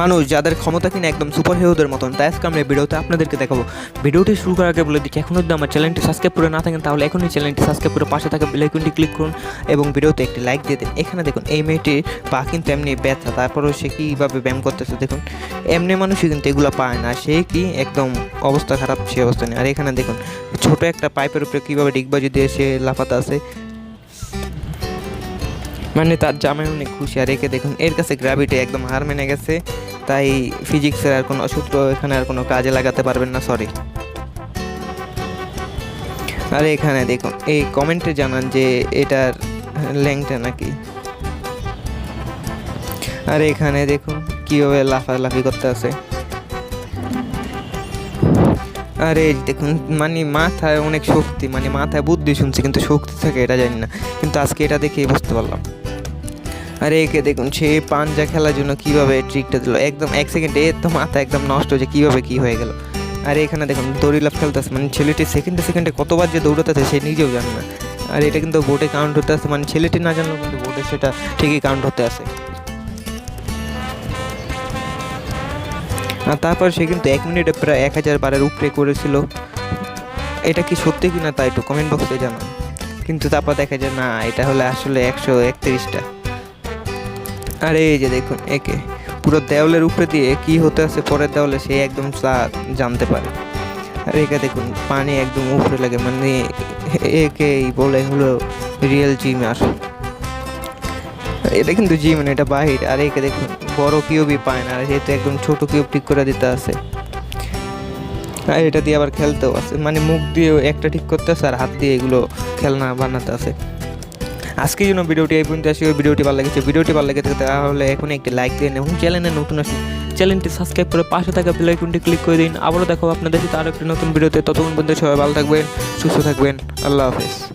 মানুষ যাদের ক্ষমতা কিনা একদম সুপার হিরোদের মতন, তাই আজকে আমরা ভিডিওতে আপনাদেরকে দেখাবো। ভিডিওটি শুরু করার আগে বলে দিচ্ছি এখন যদি আমার চ্যানেলটি সাবস্ক্রাইব করে না থাকেন, তাহলে এখনই চ্যানেলটি সাবস্ক্রাইব করে পাশে থাকা বেলাইকনটি ক্লিক করুন এবং ভিডিওতে একটি লাইক দিয়ে দিন। এখানে দেখুন, এই মেয়েটির পা কিন্তু এমনি ব্যথা, তারপরেও সে কীভাবে ব্যায়াম করতেছে দেখুন। এমনি মানুষই কিন্তু এগুলো পায় না, সে কি একদম অবস্থা খারাপ, সে অবস্থা নেই। আর এখানে দেখুন, ছোট একটা পাইপের উপরে কীভাবে ডিগবাজি দিয়ে সে লাফাতে আছে মানে তার জামাই অনেক খুশি। আর একে দেখুন, এর কাছে গ্র্যাভিটি একদম হার মেনে গেছে। তাই ফিজিক্সের আর কোনো সূত্র এখানে আর কোনো কাজে লাগাতে পারবেন না সরি আর এখানে দেখুন, এই কমেন্টে জানান যে এটার ল্যাংটা নাকি। আর এখানে দেখুন, কীভাবে লাফালাফি করতে আছে। আরে এই দেখুন মানে মাথায় অনেক শক্তি মানে মাথায় বুদ্ধি শুনছি, কিন্তু শক্তি থাকে, এটা জানি না। কিন্তু আজকে এটা দেখেই বুঝতে পারলাম। আরে একে দেখুন, সে পাঞ্জা খেলার জন্য কীভাবে ট্রিকটা দিল? একদম এক সেকেন্ডে তো মাথা একদম নষ্ট যে কীভাবে কি হয়ে গেল। আর এখানে দেখুন দড়ি লাফ খেলতেছে মানে ছেলেটি সেকেন্ডে সেকেন্ডে কতবার যে দৌড়াতে সে নিজেও জানে না। আর এটা কিন্তু বোর্ডে কাউন্ট হতে আছে মানে ছেলেটি না জানলেও কিন্তু বোর্ডে সেটা ঠিকই কাউন্ট হতে আসে। আর তারপর সে কিন্তু এক মিনিটে প্রায় এক হাজার বারের উপরে করেছিল। এটা কি সত্যি কি না একটু কমেন্ট বক্সে জানান। কিন্তু তারপর দেখা যায়, না, এটা হলে আসলে একশো একত্রিশটা। আরে এই যে দেখুন, একে পুরো দেওয়ালের উপরে দিয়ে কি হতে আছে পরের দেওয়ালে সে একদম জানতে পারে। আর একে দেখুন, পানি একদম উপরে লাগে মানে একেই বলে হলো রিয়েল জিমার এটা কিন্তু জিম না, এটা বাহির। আর একে দেখুন, বড় কিউবই পায় না, আর যেহেতু একদম ছোট কিউব ঠিক করে দিতে আছে। আর এটা দিয়ে আবার খেলতেও আছে মানে মুখ দিয়ে একটা ঠিক করতে আছে, আর হাত দিয়ে এগুলো খেলনা বানাতে আছে। আজকে জন্য ভিডিওটি এই পর্যন্ত আসি ভিডিওটি ভালো লেগেছে। ভিডিওটি ভালো লেগে থাকে তাহলে এখন একটি লাইক দিন এবং চ্যানেলে নতুন আসুন চ্যানেলটি সাবস্ক্রাইব করে পাশে থাকা বেল আইকনটি ক্লিক করে দিন। আবারও দেখো আপনাদের সাথে আরও একটি নতুন ভিডিওতে। ততক্ষণ পর্যন্ত সবাই ভালো থাকবেন, সুস্থ থাকবেন। আল্লাহ হাফেজ।